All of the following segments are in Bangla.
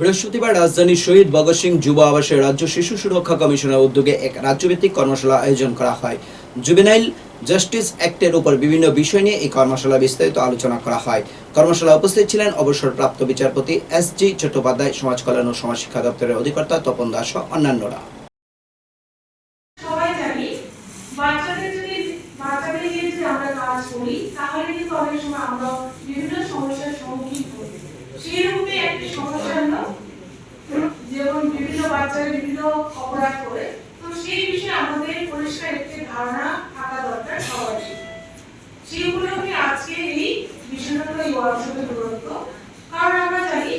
বৃহস্পতিবার রাজধানীর শহীদ ভগৎ সিং যুব আবাসে রাজ্য শিশু সুরক্ষা কমিশনের উদ্যোগে এক রাজ্যভিত্তিক কর্মশালা আয়োজন করা হয়। জুবেনাইল জাস্টিস অ্যাক্টের উপর বিভিন্ন বিষয় নিয়ে এই কর্মশালা বিস্তারিত আলোচনা করা হয়। কর্মশালা উপস্থিত ছিলেন অবসরপ্রাপ্ত বিচারপতি এস জি চট্টোপাধ্যায়, সমাজ কল্যাণ ও সমাজ শিক্ষা দপ্তরের অধিকর্তা তপন দাস অন্যান্যরা। বাচ্চাদের যদি বাচ্চাদের যদি আমরা কাজ করি, তাহলে কিন্তু অনেক সময় আমরা বিভিন্ন সমস্যার সম্মুখীন হই সেই রূপে একটি সমস্যা হলো যেমন বিভিন্ন বাচ্চারা বিভিন্ন অপরাধ করে। তো সেই বিষয়ে আমাদের পরিষ্কার একটি ধারণা থাকা দরকার সবার সেইগুলোকে আজকে এই বিষয়টা এই ওয়ার্কশপে গুরুত্ব কারণ আমরা জানি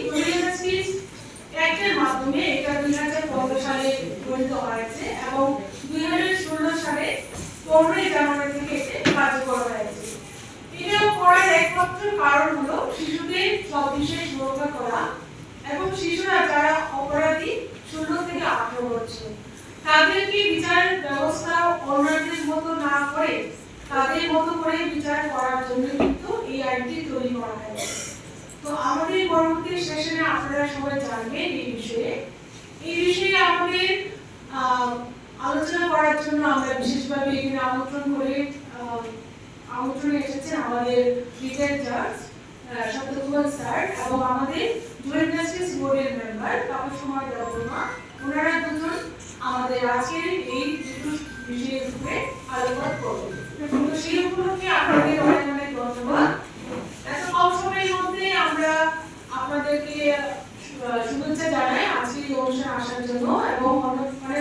মাধ্যমে এটা দুই হাজার পনেরো সালে গঠিত হয়েছে এবং দুই হাজার ষোলো সালে পনেরোই জানুয়ারি থেকে এতে কার্যকর হয়েছে। এটা করার একমাত্র কারণ হলো শিশুদের সব বিষয়ে সুরক্ষা করা এবং শিশুরা যারা অপরাধী বছর তাদেরকে বিচার ব্যবস্থা অন্যদের মতো না করে, তাদের মতো করে বিচার করার জন্য কিন্তু এই আইনটি তৈরি করা হয়েছে। তো আমাদের পরবর্তী সেশনে আপনারা সবাই জানবেন এই বিষয়ে। এই বিষয়ে আমাদের আলোচনা করার জন্য আমরা বিশেষভাবে এখানে আমন্ত্রণ করে আমন্ত্রণ এসেছেন আমাদের রিটেল জাজ সত্যকুমার স্যার এবং আমাদের জয়েন্ট জাস্টিস বোর্ডের মেম্বার তাপস কুমার দেববর্মা আজকের এই বিষয়ের উপরে আলোচনা করব। তো সেই উপলক্ষে আপনাদের অনেক অনেক ধন্যবাদ। এত কম সময়ের মধ্যে আমরা আপনাদেরকে শুভেচ্ছা জানাই আজকে এই অনুষ্ঠানে আসার জন্য এবং অনেক